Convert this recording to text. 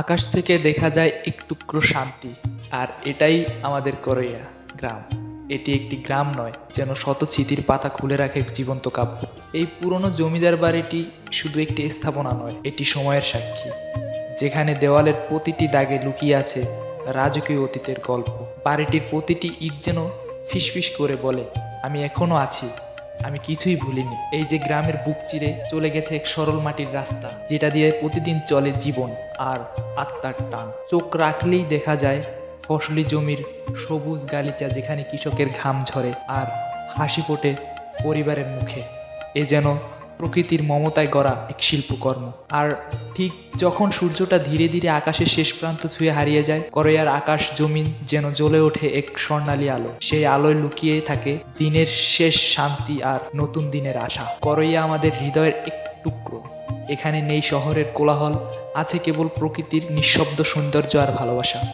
আকাশ থেকে দেখা যায় এক টুকরো শান্তি, আর এটাই আমাদের করইয়া গ্রাম। এটি একটি গ্রাম নয়, যেন শত স্মৃতির পাতা খুলে রাখে জীবন্ত কাব্য। এই পুরনো জমিদার বাড়িটি শুধু একটি স্থাপনা নয়, এটি সময়ের সাক্ষী। যেখানে দেওয়ালের প্রতিটি দাগে লুকিয়ে আছে রাজকীয় অতীতের গল্প। বাড়িটির প্রতিটি ইট যেন ফিসফিস করে বলে, আমি এখনও আছি। আমি কিছুই ভুলিনি। এই যে গ্রামের বুক চিরে চলে গেছে এক সরল মাটির রাস্তা, যেটা দিয়ে প্রতিদিন চলে জীবন আর আত্মার টান। চোখ রাখলেই দেখা যায়, ফসলি জমির সবুজ গালিচা যেখানে কৃষকের ঘাম ঝরে আর হাসি ফোটে পরিবারের মুখে। এ যেন প্রকৃতির মমতায় গড়া এক শিল্পকর্ম। আর ঠিক যখন সূর্যটা ধীরে ধীরে আকাশের শেষ প্রান্ত ছুঁয়ে হারিয়ে যায়, করয়ার আকাশ জমিন যেন জ্বলে ওঠে এক স্বর্ণালী আলো। সেই আলোয় লুকিয়ে থাকে দিনের শেষ শান্তি আর নতুন দিনের আশা। করইয়া আমাদের হৃদয়ের এক টুকরো। এখানে নেই শহরের কোলাহল, আছে কেবল প্রকৃতির নিঃশব্দ সৌন্দর্য আর ভালোবাসা।